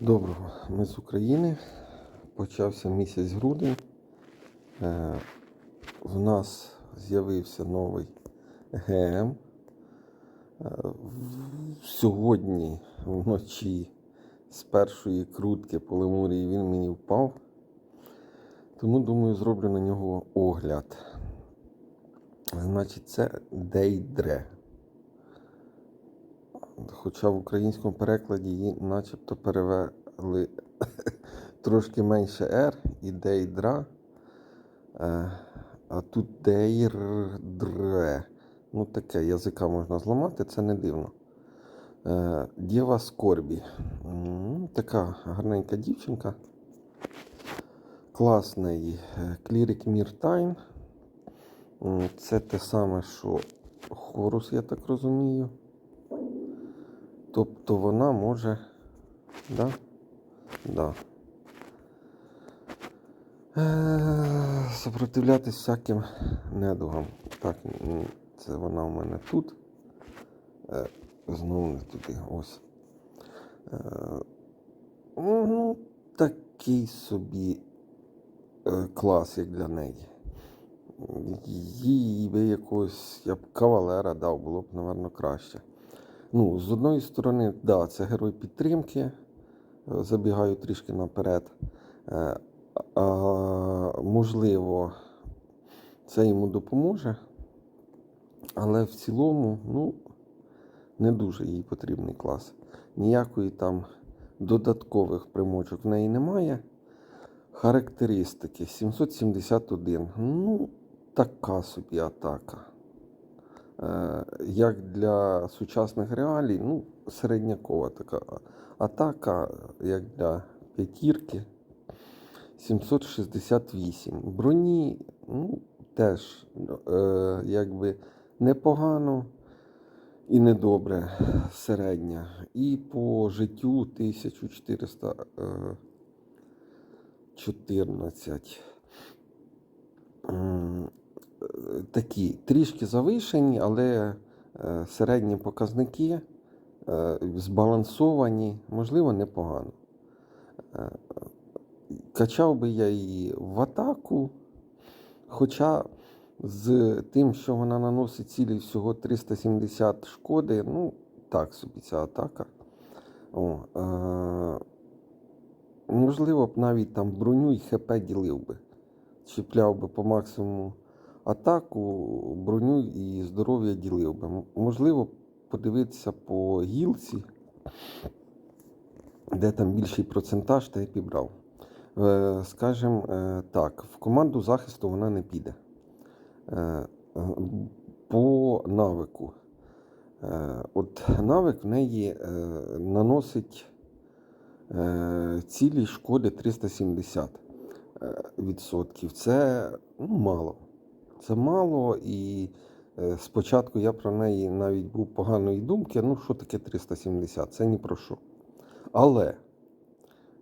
Доброго, ми з України. Почався місяць грудень. Е, В нас з'явився новий ГМ. Е, Сьогодні вночі з першої крутки по Лемурії він мені впав. Тому думаю, зроблю на нього огляд. Значить, це Дейдре. Хоча в українському перекладі її начебто перевели трошки менше R і Дейдра. Е, А тут Дейрдре. Ну таке язика можна зламати, це не дивно. Е, Дєва Скорбі. Така гарненька дівчинка. Класний Клірик Міртайн. Це те саме, що Хорус, я так розумію. Тобто вона може. Да? Да. Е, Сопротивлятись всяким недугам. Так, це вона у мене тут. Е, Знову не туди. Ось. Е, Ну, такий собі клас, як для неї. Їй би якогось, я б кавалера дав, було б, напевно, краще. Ну, з одної сторони, да, це герой підтримки. е, Забігаю трішки наперед. Е, А, можливо, це йому допоможе. Але в цілому, ну, не дуже їй потрібний клас. Ніякої там додаткових примочок в неї немає. Характеристики 771. Ну, така собі атака. Е, Як для сучасних реалій, ну, середнякова така атака, як для п'ятірки. 768. Броні, ну, теж е, якби непогано і недобре середня. І по життю 1414. Такі трішки завишені, але е, середні показники е, збалансовані, можливо, непогано. Е, Качав би я її в атаку, хоча з тим, що вона наносить цілі всього 370 шкоди, ну, так собі ця атака. О, е- можливо б навіть там броню і ХП ділив би. Чіпляв би по максимуму атаку, броню і здоров'я ділив би. Можливо, подивитися по гілці, де там більший процентаж, та я підбрав. Е, Скажем е, так, в команду захисту вона не піде. Е, По навику. От навик в неї наносить цілі шкоди 370 е, відсотків. Це ну, мало. Це мало, і е, спочатку я про неї навіть був поганої думки. Ну, що таке 370? Це ні про що. Але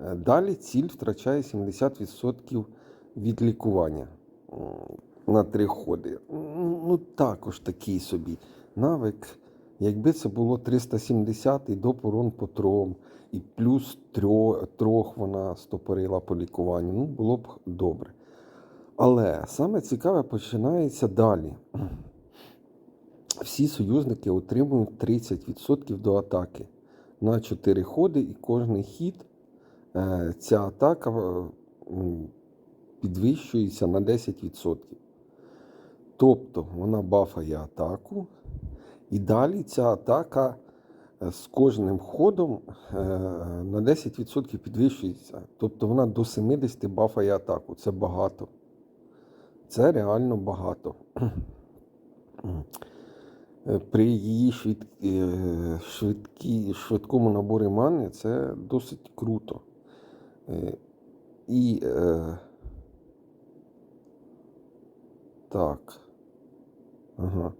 е, далі ціль втрачає 70% від лікування на три ходи. Ну, також такий собі навик. Якби це було 370 і доп урон по трьом, і плюс трьох, трьох вона стопорила по лікуванню, ну було б добре. Але саме цікаве починається далі. Всі союзники отримують 30% до атаки на 4 ходи, і кожний хід е, ця атака е, підвищується на 10%. Тобто вона бафає атаку, і далі ця атака е, з кожним ходом на 10% підвищується. Тобто вона до 70 бафає атаку. Це багато. Це реально багато. Е, При її швид... е, швидкі... швидкому наборі мани це досить круто. Е, І так. Ага.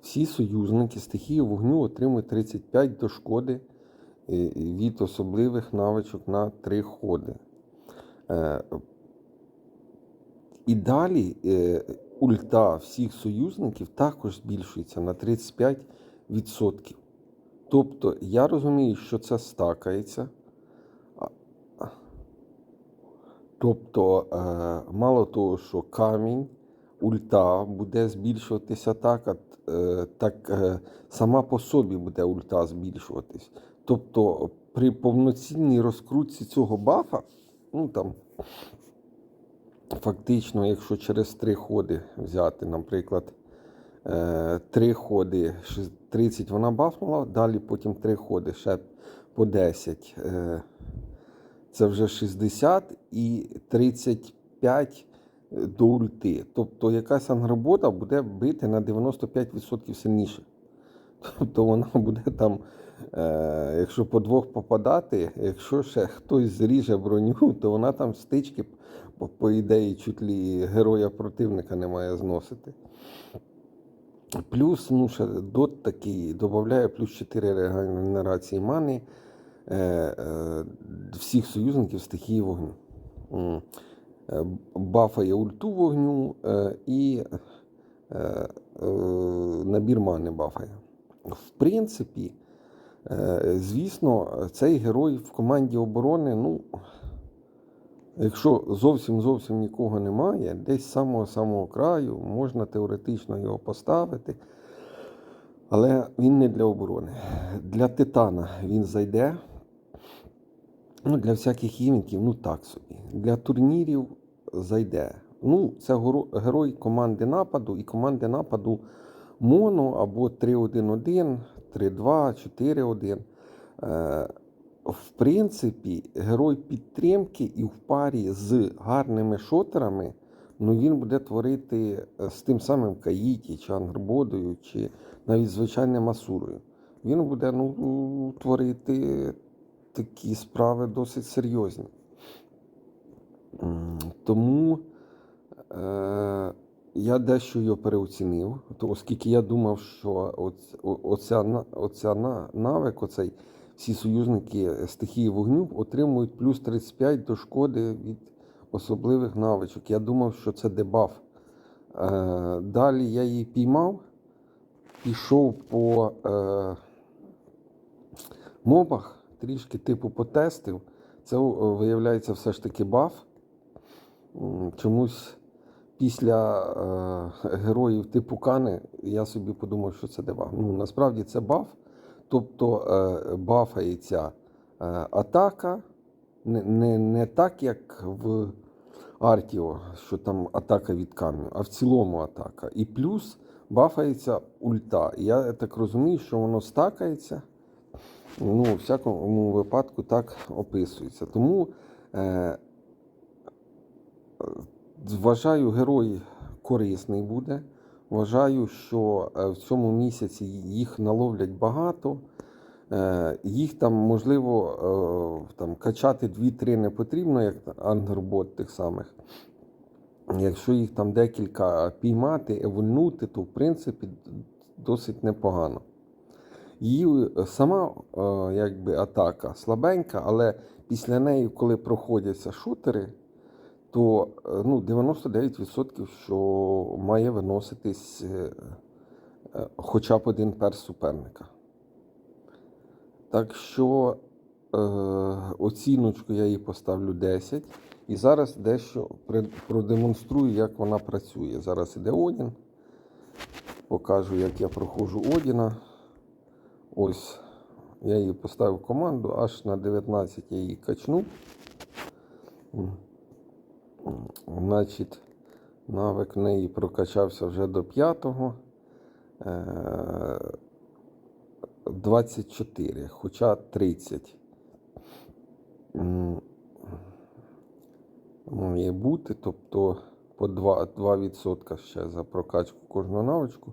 Всі союзники стихії вогню отримують 35 до шкоди е, від особливих навичок на 3 ходи. І далі е, ульта всіх союзників також збільшується на 35%. Тобто я розумію, що це стакається, Тобто, е, мало того, що камінь, ульта буде збільшуватися так, е, так сама по собі буде ульта збільшуватись. Тобто при повноцінній розкрутці цього бафа, ну там фактично, якщо через три ходи взяти, наприклад, е, три ходи, ши- 30 вона бафнула, далі потім три ходи, ще по 10. е, Це вже 60 і 35 до ульти. Тобто якась ангробота буде бити на 95% сильніше. Тобто вона буде там, е, якщо по двох попадати, якщо ще хтось зріже броню, то вона там стички, по, по ідеї, чуть лі героя противника не має зносити. Плюс, ну, ще дот такий додає плюс 4 регенерації мани е, е, всіх союзників стихії вогню. Е, Бафає ульту вогню е, і е, е, набір мани бафає. В принципі, е, звісно, цей герой в команді оборони, ну, якщо зовсім зовсім нікого немає, десь з самого-самого краю можна теоретично його поставити. Але він не для оборони. Для Титана він зайде. Ну, для всяких івентів, ну так собі. Для турнірів зайде. Ну, це герой команди нападу і команди нападу моно або 3-1-1, 3-2, 4-1. В принципі, герой підтримки і в парі з гарними шотерами, ну він буде творити е, з тим самим Каїті, чи Ангрбодою, чи навіть звичайним Асурою. Він буде ну, творити такі справи досить серйозні. Тому е, я дещо його переоцінив, оскільки я думав, що оця, оця навик, оцей, всі союзники стихії вогню отримують плюс 35 до шкоди від особливих навичок. Я думав, що це дебаф. Е, далі я її піймав, пішов по е, мобах, трішки типу потестив. Це виявляється все ж таки баф. Чомусь після е, героїв типу Кани я собі подумав, що це дебаф. Ну, насправді це баф. Тобто е, бафається е, атака не, не, не так, як в Артіо, що там атака від камню, а в цілому атака. І плюс бафається ульта. Я так розумію, що воно стакається. Ну, у всякому випадку так описується. Тому е, вважаю, герой корисний буде. Вважаю, що е, в цьому місяці їх наловлять багато. Е, Їх там можливо е, там, качати 2-3 не потрібно, як ангербот тих самих. Якщо їх там декілька піймати, евольнути, то в принципі досить непогано. Її сама якби, атака слабенька, але після неї, коли проходяться шутери, то е, ну, 99% що має виноситись е, е, хоча б один перс суперника. Так що е, оціночку я їй поставлю 10. І зараз дещо продемонструю, як вона працює. Зараз іде Одін. Покажу, як я проходжу Одіна. Ось я її поставив команду, аж на 19 я її качнув. Значить, навик неї прокачався вже до 5-го. Е, 24, хоча 30. М, Має бути, тобто по 2%, 2% ще за прокачку кожного навичку.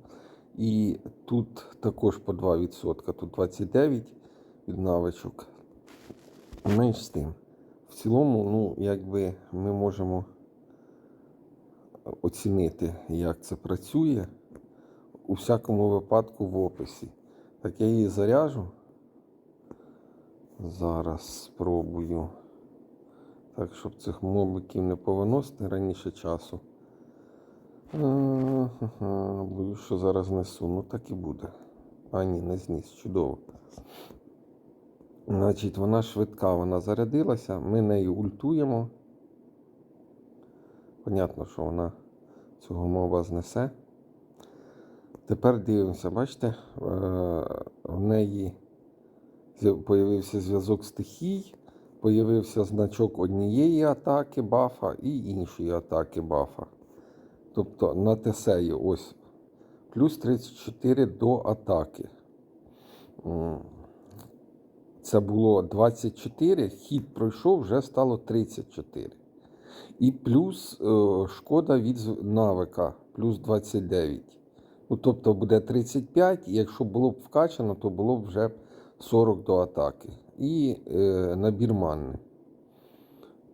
І тут також по 2%, тут 29 від навичок. Менш з тим. В цілому, ну, якби ми можемо оцінити, як це працює. У всякому випадку в описі. Так я її заряжу. Зараз спробую. Так, щоб цих мобиків не повиносити раніше часу. Ага, боюсь, що зараз несу. Ну так і буде. А ні, не зніс. Чудово. Значить, вона швидка, вона зарядилася. Ми нею ультуємо. Понятно, що вона цього моба знесе. Тепер дивимося, бачите, е, в неї з'явився зв'язок стихій, появився значок однієї атаки бафа і іншої атаки бафа. Тобто на Тесеї ось плюс 34 до атаки. Це було 24, хід пройшов, вже стало 34. І плюс е, шкода від навика, плюс 29. Ну, тобто буде 35, і якщо було б вкачано, то було б вже 40 до атаки. І е, набір манни.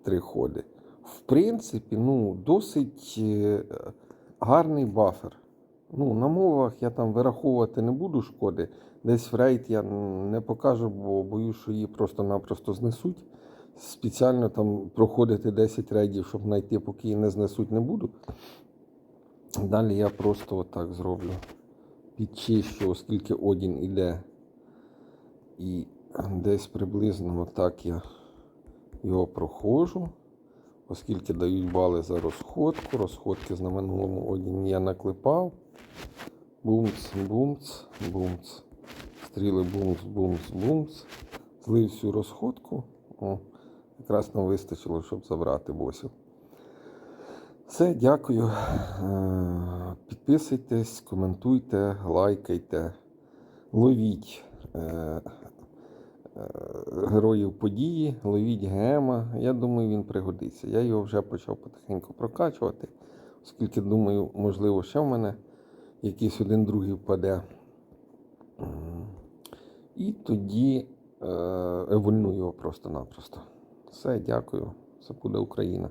Три ходи. В принципі, ну, досить е, гарний бафер. Ну, на мовах я там вираховувати не буду шкоди. Десь в рейд я не покажу, бо боюсь, що її просто-напросто знесуть. Спеціально там проходити 10 рейдів, щоб знайти, поки її не знесуть, не буду. Далі я просто отак зроблю. Підчищу, оскільки Одін іде. І десь приблизно отак я його проходжу. Оскільки дають бали за розходку. Розходки на минулому Одіні я наклепав. Бумц, бумц, бумц. Стріли бумц, бумц, бумц. Злив всю розходку. О, якраз нам вистачило, щоб забрати босів. Все, дякую. Е, Підписуйтесь, коментуйте, лайкайте, ловіть е, е, героїв події, ловіть гема. Я думаю, він пригодиться. Я його вже почав потихеньку прокачувати, оскільки думаю, можливо, ще в мене якийсь один другий впаде. І тоді е, евольну його просто-напросто. Все, дякую. Це буде Україна.